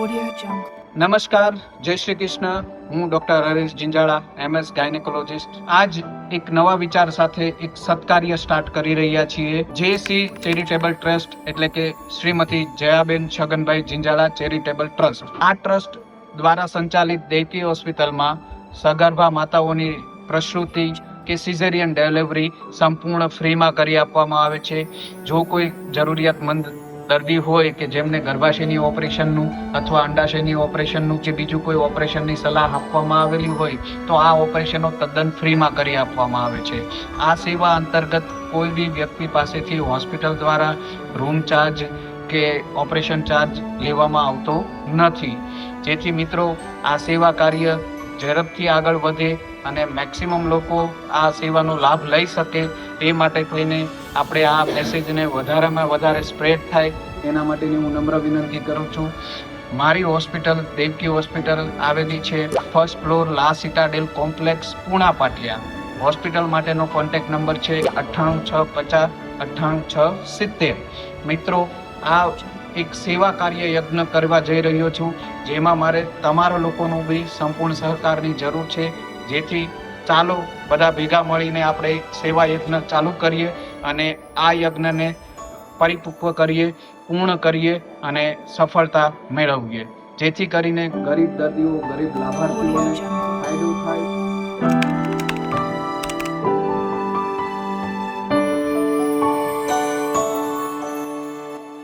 નમસ્કાર, જય શ્રી કૃષ્ણ. હું doctor Haresh Jinjala MS gynaecologist. આજ એક નવા વિચાર સાથે એક સત્કાર્ય સ્ટાર્ટ કરી રહ્યા છીએ. જેસી ચેરિટેબલ ટ્રસ્ટ એટલે કે શ્રીમતી જયાબેન છગનભાઈ જિંજાળા ચેરિટેબલ ટ્રસ્ટ આ ટ્રસ્ટ દ્વારા સંચાલિત દેવકી હોસ્પિટલમાં સગર્ભા માતાઓની પ્રસૂતિ કે સિઝેરિયન ડિલિવરી સંપૂર્ણ ફ્રીમાં કરી આપવામાં આવે છે. જો કોઈ જરૂરિયાતમંદ દર્દી હોય કે જેમને ગર્ભાશયની ઓપરેશનનું અથવા અંડાશયની ઓપરેશનનું કે બીજું કોઈ ઓપરેશનની સલાહ આપવામાં આવેલી હોય, તો આ ઓપરેશનો તદ્દન ફ્રીમાં કરી આપવામાં આવે છે. આ સેવા અંતર્ગત કોઈ બી વ્યક્તિ પાસેથી હોસ્પિટલ દ્વારા રૂમ ચાર્જ કે ઓપરેશન ચાર્જ લેવામાં આવતો નથી. જેથી મિત્રો, આ સેવા કાર્ય ઝડપથી આગળ વધે અને મેક્સિમમ લોકો આ સેવાનો લાભ લઈ શકે તે માટે થઈને આપણે આ મેસેજને વધારેમાં વધારે સ્પ્રેડ થાય, એના માટેની હું નમ્ર વિનંતી કરું છું. મારી હોસ્પિટલ દેવકી હોસ્પિટલ આવેલી છે first floor la citadel complex Puna Patiya. Hospital માટેનો કોન્ટેક્ટ નંબર છે અઠ્ઠાણું છ પચાસ, અઠ્ઠાણું છ સિત્તેર. મિત્રો, આ એક સેવા કાર્ય યજ્ઞ કરવા જઈ રહ્યો છું, જેમાં મારે તમારા લોકોનો બી સંપૂર્ણ સહકારની જરૂર છે. જેથી ચાલો, બધા ભેગા મળીને આપણે સેવા યજ્ઞ ચાલુ કરીએ. અને આ યજ્ઞને પરિપક્વ કરીએ, પૂર્ણ કરીએ અને સફળતા મેળવીએ. જેથી કરીને ગરીબ દર્દીઓ, ગરીબ લાભાર્થીઓને ફાયદો થાય.